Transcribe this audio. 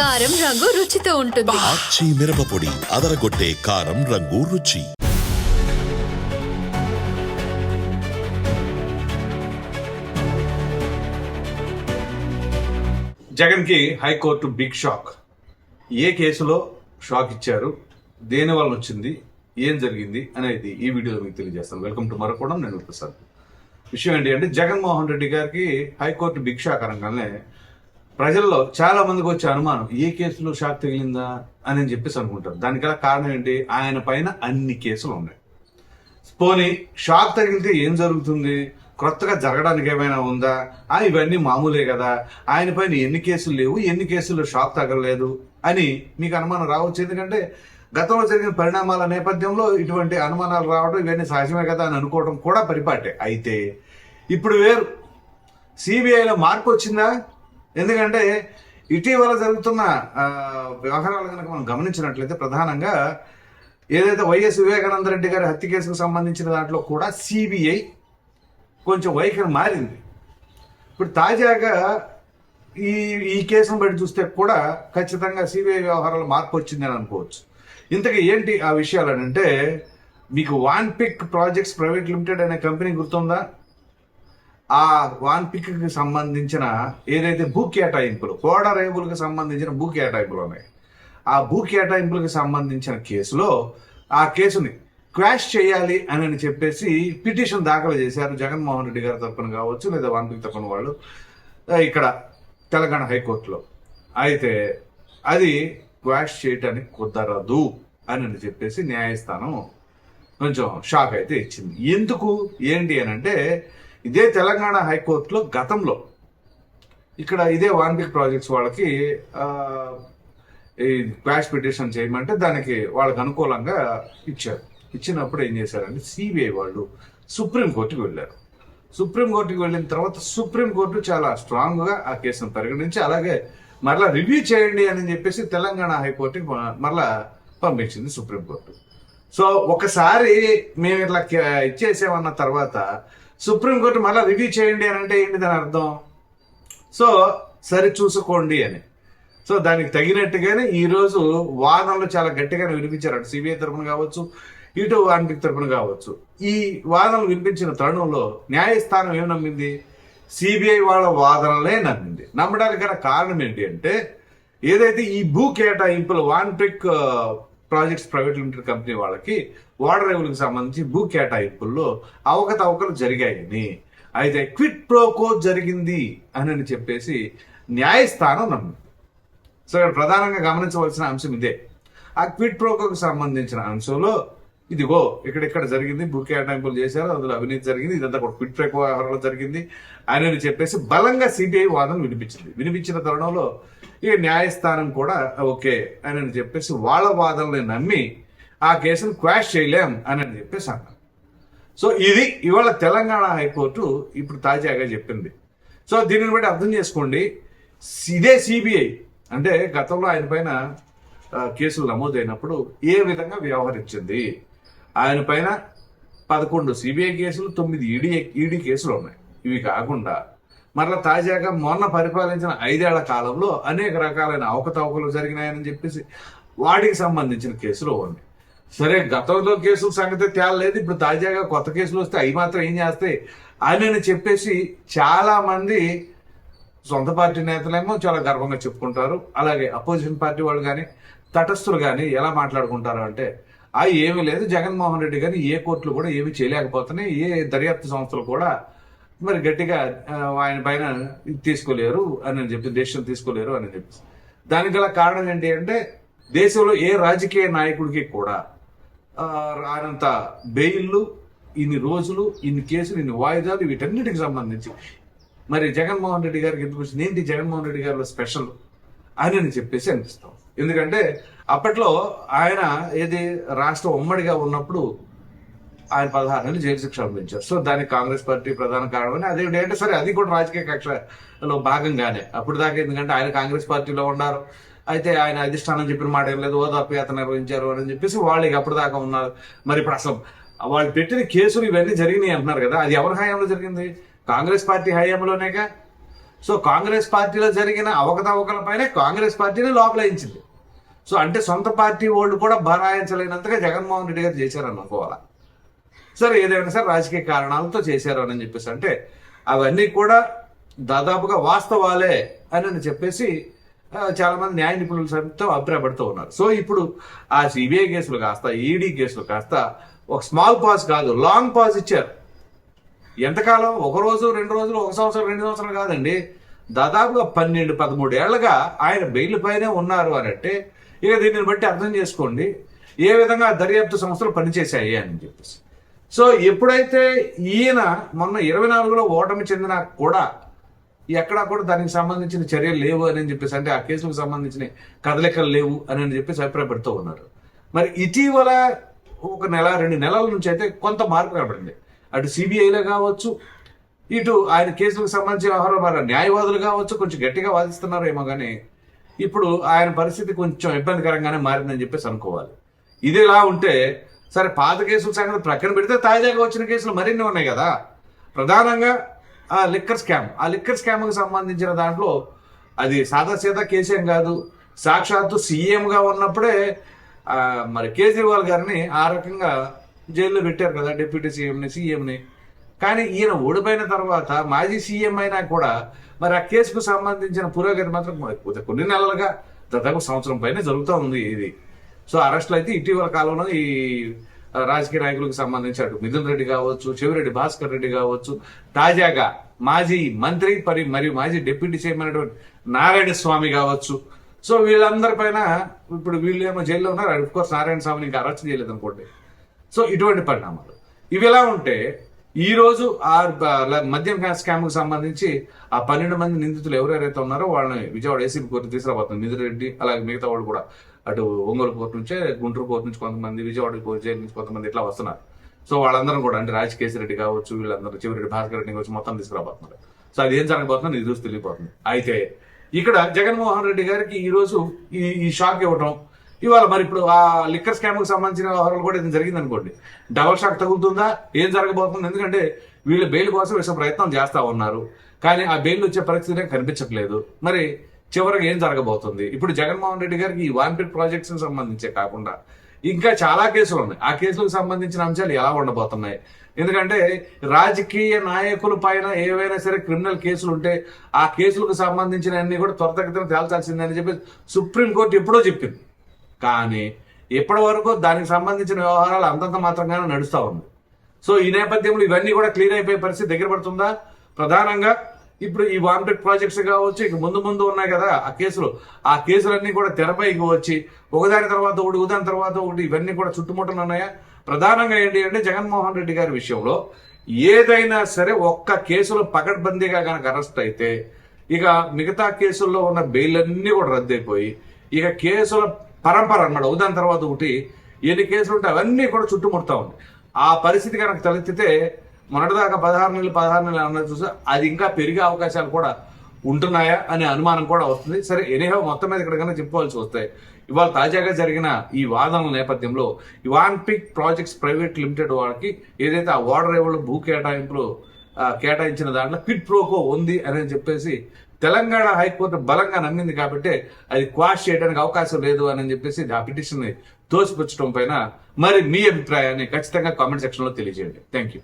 కారం రంగు రుచితో ఉంటుంది. ఆచి మిరపపొడి అదరగొట్టే కారం రంగు రుచి. జగన్కి హైకోర్టు బిగ్ షాక్. ఏ కేసులో షాక్ ఇచ్చారు? దేని వల్ల వచ్చింది? ఏం జరిగింది? అనేది ఈ వీడియోలో మీకు తెలియజేస్తాను. వెల్కమ్ టు మరొకడం నేను ప్రసాద్. విషయం ఏంటి అంటే జగన్మోహన్ రెడ్డి గారికి హైకోర్టు బిగ్ షాక్ అనగానే ప్రజల్లో చాలా మందికి వచ్చే అనుమానం ఏ కేసులో షాక్ తగిలిందా? అని చెప్పేసి అనుకుంటారు. దానికి గల కారణం ఏంటి? ఆయన పైన అన్ని కేసులు ఉన్నాయి. పోనీ షాక్ తగిలితే ఏం జరుగుతుంది? కొత్తగా జరగడానికి ఏమైనా ఉందా? ఆ ఇవన్నీ మామూలే కదా. ఆయన పైన ఎన్ని కేసులు లేవు ఎన్ని కేసులు షాక్ తగలలేదు అని మీకు అనుమానం రావచ్చు. ఎందుకంటే గతంలో జరిగిన పరిణామాల నేపథ్యంలో ఇటువంటి అనుమానాలు రావడం ఇవన్నీ సహజమే కదా అని అనుకోవడం కూడా పరిపాటే. అయితే ఇప్పుడు వేరు. సిబిఐలో మార్పు వచ్చిందా? ఎందుకంటే ఇటీవల జరుగుతున్న వ్యవహారాలు కనుక మనం గమనించినట్లయితే ప్రధానంగా ఏదైతే వైఎస్ వివేకానంద రెడ్డి గారి హత్య కేసుకు సంబంధించిన దాంట్లో కూడా సిబిఐ కొంచెం వైఖరి మారింది. ఇప్పుడు తాజాగా ఈ ఈ కేసును బట్టి చూస్తే కూడా ఖచ్చితంగా సిబిఐ వ్యవహారాలు మార్పు వచ్చింది అని అనుకోవచ్చు. ఇంతకీ ఏంటి ఆ విషయాలు అని అంటే మీకు Vanpic projects private limited అనే కంపెనీ గుర్తుందా? ఆ వాన్ పిక్కి సంబంధించిన ఏదైతే భూ కేటాయింపులు కోడ రేవులకు సంబంధించిన భూ కేటాయింపులు ఉన్నాయి ఆ భూ కేటాయింపులకు సంబంధించిన కేసులో ఆ కేసుని క్వాష్ చేయాలి అని అని చెప్పేసి పిటిషన్ దాఖలు చేశారు. జగన్మోహన్ రెడ్డి గారి తరపున కావచ్చు లేదా వాన్ పిక్ తరపున వాళ్ళు ఇక్కడ తెలంగాణ హైకోర్టులో. అయితే అది క్వాష్ చేయటానికి కుదరదు అని అని చెప్పేసి న్యాయస్థానం కొంచెం షాక్ అయితే ఇచ్చింది. ఎందుకు? ఏంటి అని అంటే ఇదే తెలంగాణ హైకోర్టులో గతంలో. ఇక్కడ ఇదే వాన్బిక్ ప్రాజెక్ట్స్ వాళ్ళకి ఈ క్వాష్ పిటిషన్ చేయమంటే దానికి వాళ్ళకి అనుకూలంగా ఇచ్చారు. ఇచ్చినప్పుడు ఏం చేశారంటే సిబిఐ వాళ్ళు సుప్రీంకోర్టుకి వెళ్ళారు. సుప్రీంకోర్టుకి వెళ్ళిన తర్వాత సుప్రీంకోర్టు చాలా స్ట్రాంగ్గా ఆ కేసును పరిగణించి అలాగే మరలా రివ్యూ చేయండి అని చెప్పేసి తెలంగాణ హైకోర్టుకి మరలా పంపించింది సుప్రీంకోర్టు. సో ఒకసారి మేము ఇట్లా కే- ఇచ్చేసామన్న తర్వాత సుప్రీంకోర్టు మళ్ళీ రివ్యూ చేయండి అని అంటే ఏంటి దాని అర్థం? సో సరి చూసుకోండి అని. సో దానికి తగినట్టుగానే ఈరోజు వాదనలు చాలా గట్టిగానే వినిపించారు అటు సిబిఐ తరపున కావచ్చు ఇటు వాన్పిక్ తరపున కావచ్చు. ఈ వాదనలు వినిపించిన తరుణంలో న్యాయస్థానం ఏం నమ్మింది? సిబిఐ వాళ్ళ వాదనలే నమ్మింది. నమ్మడానికి గల కారణం ఏంటి అంటే ఏదైతే ఈ భూ కేటాయింపులు Vanpic projects private limited company వాళ్ళకి వాటర్ రేవులకు సంబంధించి భూ కేటాయింపుల్లో అవకతవకలు జరిగాయని. అయితే క్విట్ ప్రోకో జరిగింది అని అని చెప్పేసి న్యాయస్థానం నమ్మింది. సో ఇక్కడ ప్రధానంగా గమనించవలసిన అంశం ఇదే. ఆ క్విట్ ప్రోకోకు సంబంధించిన అంశంలో ఇదిగో ఇక్కడ ఇక్కడ జరిగింది భూ కేటాయింపులు చేశారు అందులో అవినీతి జరిగింది ఇదంతా కూడా క్విట్ ప్రోకో వ్యవహారంలో జరిగింది అని చెప్పేసి బలంగా సిబిఐ వాదన వినిపించింది. వినిపించిన తరుణంలో ఈ న్యాయస్థానం కూడా ఓకే అని చెప్పేసి వాళ్ళ వాదనని నమ్మి ఆ కేసును క్వాష్ చేయలేం అని అని చెప్పేసి అన్నారు. సో ఇది ఇవాళ తెలంగాణ హైకోర్టు ఇప్పుడు తాజాగా చెప్పింది. సో దీనిని బట్టి అర్థం చేసుకోండి. ఇదే సిబిఐ అంటే గతంలో ఆయన పైన కేసులు నమోదైనప్పుడు ఏ విధంగా వ్యవహరించింది? ఆయన పైన పదకొండు సిబిఐ కేసులు తొమ్మిది ఈడీ ఈడీ కేసులు ఉన్నాయి. ఇవి కాకుండా మరలా తాజాగా మొన్న పరిపాలించిన ఐదేళ్ళ కాలంలో అనేక రకాలైన అవకతవకలు జరిగినాయని చెప్పేసి వాటికి సంబంధించిన కేసులు ఉన్నాయి సరే గతంలో కేసుల సంగతి తేలలేదు ఇప్పుడు తాజాగా కొత్త కేసులు వస్తే అవి మాత్రం ఏం చేస్తాయి అని చెప్పేసి చాలా మంది సొంత పార్టీ నేతలేమో చాలా గర్వంగా చెప్పుకుంటారు. అలాగే అపోజిషన్ పార్టీ వాళ్ళు కానీ తటస్థులు కానీ ఎలా మాట్లాడుకుంటారు అంటే ఆ ఏమీ లేదు. జగన్మోహన్ రెడ్డి కానీ ఏ కోర్టులు కూడా ఏమీ చేయలేకపోతున్నాయి. ఏ దర్యాప్తు సంస్థలు కూడా మరి గట్టిగా ఆయన పైన తీసుకోలేరు అని చెప్పి దేశం తీసుకోలేరు అని చెప్పి దానికి గల కారణం ఏంటి అంటే దేశంలో ఏ రాజకీయ నాయకుడికి కూడా ఆ, రానంత బెయిల్లు ఇన్ని రోజులు ఇన్ని కేసులు ఇన్ని వాయిదాలు వీటన్నిటికి సంబంధించి. మరి జగన్మోహన్ రెడ్డి గారికి ఎందుకు వచ్చింది? ఏంటి జగన్మోహన్ రెడ్డి గారిలో స్పెషల్ అని అని చెప్పేసి అనిపిస్తాం. ఎందుకంటే అప్పట్లో ఆయన ఏది రాష్ట్రం ఉమ్మడిగా ఉన్నప్పుడు ఆయన పదహారు నెలలు జైలు శిక్ష అనుభవించారు సో దానికి కాంగ్రెస్ పార్టీ ప్రధాన కారణమని అదే అంటే సరే అది కూడా రాజకీయ కక్షలో భాగంగానే. అప్పుడు దాకా ఎందుకంటే ఆయన కాంగ్రెస్ పార్టీలో ఉన్నారు. అయితే ఆయన అధిష్టానం చెప్పిన మాట ఏం లేదు ఓదార్పు యాత్ర నిర్వహించారు అని చెప్పేసి వాళ్ళకి అప్పుడు దాకా ఉన్నారు. మరి ఇప్పుడు అసలు వాళ్ళు పెట్టిన కేసులు ఇవన్నీ జరిగినాయి అంటున్నారు కదా అది ఎవరి హయాంలో జరిగింది? కాంగ్రెస్ పార్టీ హయాంలోనేగా? సో కాంగ్రెస్ పార్టీలో జరిగిన అవకతవకలపైనే కాంగ్రెస్ పార్టీని లోపలయించింది. సో అంటే సొంత పార్టీ వాళ్ళు కూడా బరాయించలేనంతగా జగన్మోహన్ రెడ్డి గారు చేశారని అనుకోవాలా? సరే ఏదైనా సరే రాజకీయ కారణాలతో చేశారు అని చెప్పేసి అంటే అవన్నీ కూడా దాదాపుగా వాస్తవాలే అని చెప్పేసి చాలా మంది న్యాయ నిపుణులు సంతో అభిప్రాయపడుతూ ఉన్నారు. సో ఇప్పుడు ఆ సిబిఐ కేసులు కాస్త ఈడీ కేసులు కాస్త ఒక స్మాల్ పాస్ కాదు లాంగ్ పాస్ ఇచ్చారు. ఎంతకాలం? ఒక రోజు రెండు రోజులు ఒక సంవత్సరం రెండు సంవత్సరాలు కాదండి. దాదాపుగా పన్నెండు పదమూడు ఏళ్ళుగా ఆయన బెయిల్ పైనే ఉన్నారు అని అంటే ఇక దీనిని బట్టి అర్థం చేసుకోండి. ఏ విధంగా దర్యాప్తు సంస్థలు పనిచేశాయి అని చెప్పేసి. సో ఎప్పుడైతే ఈయన మొన్న ఇరవై నాలుగులో ఓటమి చెందినా కూడా ఎక్కడా కూడా దానికి సంబంధించిన చర్యలు లేవు అని చెప్పేసి అంటే ఆ కేసులకు సంబంధించిన కదలికలు లేవు అని అని చెప్పేసి అభిప్రాయపడుతూ ఉన్నారు. మరి ఇటీవల ఒక నెల రెండు నెలల నుంచి అయితే కొంత మార్పు కనబడింది అటు సిబిఐలో కావచ్చు ఇటు ఆయన కేసులకు సంబంధించిన వ్యవహారం మరి న్యాయవాదులు కావచ్చు కొంచెం గట్టిగా వాదిస్తున్నారేమో కానీ ఇప్పుడు ఆయన పరిస్థితి కొంచెం ఇబ్బందికరంగానే మారిందని చెప్పేసి అనుకోవాలి. ఇదిలా ఉంటే సరే పాత కేసుల సంగతి ప్రక్కన పెడితే తాజాగా వచ్చిన కేసులు మరిన్ని ఉన్నాయి కదా. ప్రధానంగా ఆ లిక్కర్ స్కామ్. ఆ లిక్కర్ స్కామ్కి సంబంధించిన దాంట్లో అది సాదాసీదా కేసేం కాదు. సాక్షాత్తు సీఎంగా ఉన్నప్పుడే మరి కేజ్రీవాల్ గారిని ఆ రకంగా జైల్లో పెట్టారు కదా డిప్యూటీ సీఎంని సీఎంని. కానీ ఈయన ఓడిపోయిన తర్వాత మాజీ సీఎం అయినా కూడా మరి ఆ కేసుకు సంబంధించిన పురోగతి మాత్రం కొన్ని నెలలుగా దాదాపు సంవత్సరం పైన జరుగుతూ ఉంది ఇది. సో అరెస్టులు అయితే ఇటీవల కాలంలో ఈ రాజకీయ నాయకులకు సంబంధించి అటు మిథున్ రెడ్డి కావచ్చు చెవిరెడ్డి భాస్కర్ రెడ్డి కావచ్చు తాజాగా మాజీ మంత్రి పరి మరియు మాజీ డిప్యూటీ చైర్మన్ అటువంటి నారాయణ స్వామి కావచ్చు. సో వీళ్ళందరిపైన ఇప్పుడు వీళ్ళు ఏమో జైల్లో ఉన్నారు. అఫ్ కోర్స్ నారాయణ స్వామిని ఇంకా అరెస్ట్ చేయలేదు అనుకోండి సో ఇటువంటి పరిణామాలు. ఇవి ఎలా ఉంటే ఈ రోజు ఆ మద్యం స్కామ్కు సంబంధించి ఆ పన్నెండు మంది నిందితులు ఎవరెవరైతే ఉన్నారో వాళ్ళని విజయవాడ ఏసీబీ కోర్టు తీసుకురాబోతుంది మిథున్ రెడ్డి అలాగే మిగతా వాళ్ళు కూడా. అటు ఒంగోలు కోర్టు నుంచే గుంటూరు కోర్టు నుంచి కొంతమంది విజయవాడ కోర్టు జైలు నుంచి కొంతమంది ఇట్లా వస్తున్నారు. సో వాళ్ళందరూ కూడా అంటే రాజకేశ్ రెడ్డి కావచ్చు వీళ్ళందరూ చివరెడ్డి భాస్కర్ రెడ్డి కావచ్చు మొత్తం తీసుకురాబోతున్నారు. సో అది ఏం జరగబోతుందో ఇది చూసి తెలియబోతుంది. అయితే ఇక్కడ జగన్మోహన్ రెడ్డి గారికి ఈ రోజు ఈ ఈ షాక్ ఇవ్వటం ఇవాళ మరి ఇప్పుడు ఆ లిక్కర్ స్కామ్కు సంబంధించిన వ్యవహారాలు కూడా ఇది జరిగింది అనుకోండి. డబల్ షాక్ తగులుతుందా? ఏం జరగబోతుంది? ఎందుకంటే వీళ్ళు బెయిల్ కోసం వేసే ప్రయత్నం చేస్తా ఉన్నారు. కానీ ఆ బెయిల్ వచ్చే పరిస్థితి కనిపించట్లేదు. మరి చివరికి ఏం జరగబోతుంది? ఇప్పుడు జగన్మోహన్ రెడ్డి గారికి ఈ వాంపిడ్ ప్రాజెక్ట్స్ సంబంధించే కాకుండా ఇంకా చాలా కేసులు ఉన్నాయి. ఆ కేసులకు సంబంధించిన అంశాలు ఎలా ఉండబోతున్నాయి? ఎందుకంటే రాజకీయ నాయకుల పైన ఏవైనా సరే క్రిమినల్ కేసులు ఉంటే ఆ కేసులకు సంబంధించిన అన్ని కూడా త్వరితగతిన తేల్చాల్సిందని చెప్పి సుప్రీంకోర్టు ఎప్పుడో చెప్పింది. కానీ ఇప్పటి వరకు దానికి సంబంధించిన వ్యవహారాలు అంతంత మాత్రంగానే నడుస్తూ ఉంది. సో ఈ నేపథ్యంలో ఇవన్నీ కూడా క్లియర్ అయిపోయే పరిస్థితి దగ్గర పడుతుందా? ప్రధానంగా ఇప్పుడు ఈ వాంటెడ్ ప్రాజెక్ట్స్ కావచ్చు ఇక ముందు ముందు ఉన్నాయి కదా ఆ కేసులు. ఆ కేసులన్నీ కూడా తెరపైకి వచ్చి ఒకదాని తర్వాత ఒకటి ఒకదాని తర్వాత ఒకటి ఇవన్నీ కూడా చుట్టుముట్టలు ఉన్నాయా? ప్రధానంగా ఏంటి అంటే జగన్మోహన్ రెడ్డి గారి విషయంలో ఏదైనా సరే ఒక్క కేసులో పకడ్బందీగా కనుక అరెస్ట్ అయితే ఇక మిగతా కేసుల్లో ఉన్న బెయిల్ అన్ని కూడా రద్దయిపోయి ఇక కేసుల పరంపర అన్నమాట ఉదాని తర్వాత ఒకటి ఎన్ని కేసులు ఉంటే అవన్నీ కూడా చుట్టుముడతా ఉంది. ఆ పరిస్థితి కనుక తలెత్తితే మొన్నటిదాకా పదహారు నెలలు పదహారు నెలలు అన్నది చూస్తే అది ఇంకా పెరిగే అవకాశాలు కూడా ఉంటున్నాయా అనే అనుమానం కూడా వస్తుంది. సరే ఎనీహో మొత్తం మీద ఎక్కడికైనా చెప్పుకోవాల్సి వస్తాయి ఇవాళ తాజాగా జరిగిన ఈ వాదనల నేపథ్యంలో Vanpic projects private limited వాళ్ళకి ఏదైతే ఆ వాటర్ రేవులు భూ కేటాయింపులు కేటాయించిన దాంట్లో పిట్ ప్రోకో ఉంది అని చెప్పేసి తెలంగాణ హైకోర్టు బలంగా నమ్మింది కాబట్టి అది క్వాష్ చేయడానికి అవకాశం లేదు అని చెప్పేసి ఆ పిటిషన్ని తోసిపుచ్చడం పైన మరి మీ అభిప్రాయాన్ని ఖచ్చితంగా కామెంట్ సెక్షన్లో తెలియజేయండి. Thank you